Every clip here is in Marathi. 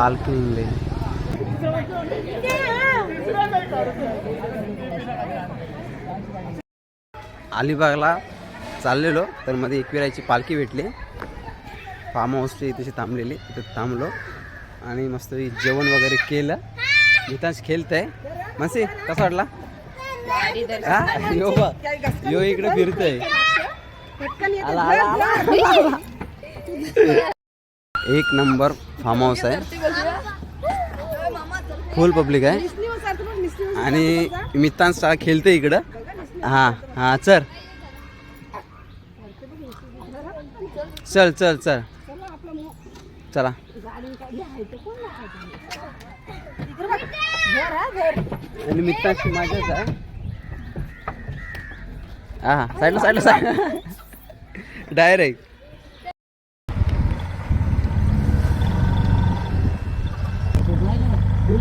पालखी अलिबागला चाललेलो तर मध्ये एकविरायची पालखी भेटली. फार्म हाऊसची तशी थांबलेली तिथे थांबलो. आणि मस्त जेवण वगैरे केलं. मितांश खेळत आहे मसी कसा वाटला? हा? यो बा. यो इकडे फिरतोय. आला, आला, आला, आला. एक नंबर फार्म हाऊस आहे. फुल पब्लिक आहे. आणि मितांश खेळते इकडं. हां हां चल. चल चल चल. चला. आणि मित्रांची माझ्याच आहे. हा साईडला साईडला साईड डायरेक्ट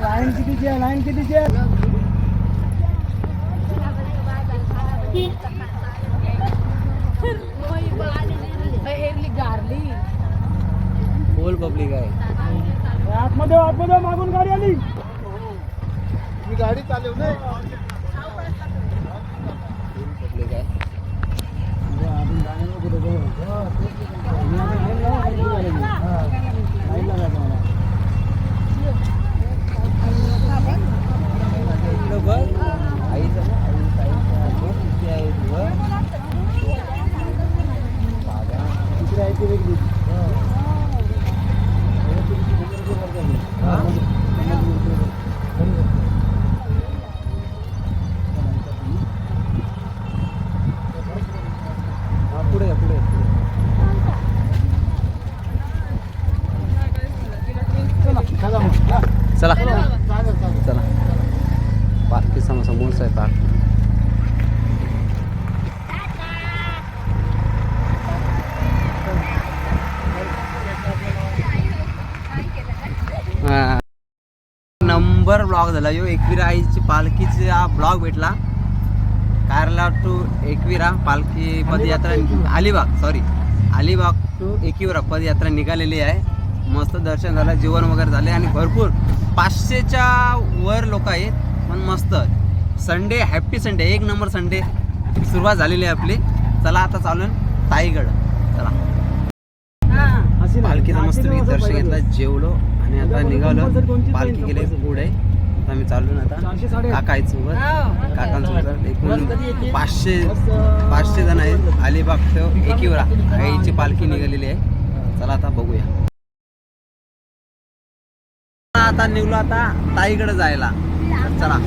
लाईन कितीची आहे फुल पब्लिक आहे. आतमध्ये आतमध्ये मागून गाडी आली. ही गाडी चालवू नाही पब्लिक आहे इकडं बघ आईचं ना, आईचं- आईचं आहे बघ, किती आहे इथं बघ. बाबा. हा? हा, पुढे या, पुढे या, पुढे या. चला. चला. पालखी सम समोरच आहे हा. नंबर ब्लॉग झाला. यो एकविरा आईची पालखीचा ब्लॉग भेटला. कारला टू एकविरा पालखी पदयात्रा अलिबाग सॉरी अलिबाग टू एकविरा पदयात्रा निघालेली आहे. मस्त दर्शन झालं जेवण वगैरे झाले आणि भरपूर पाचशेच्या वर लोक आहेत पण मस्त. संडे हॅप्पी संडे एक नंबर संडे सुरुवात झालेली आहे आपली. चला आता चालू ताईगड. चला. पालखीचं मस्त मी दर्शन घेतलं जेवलो आणि आता निघालो. पालखी गेले पुढे. आता मी चाललो ना आता काका आहेत सोबत काकांसोबत. एकूण पाचशे पाचशे जण आहेत. अलिबाग ते एकीवरा. आईची पालखी निघालेली आहे. चला आता बघूया. आता निघलो आता ताईकडे जायला. चला.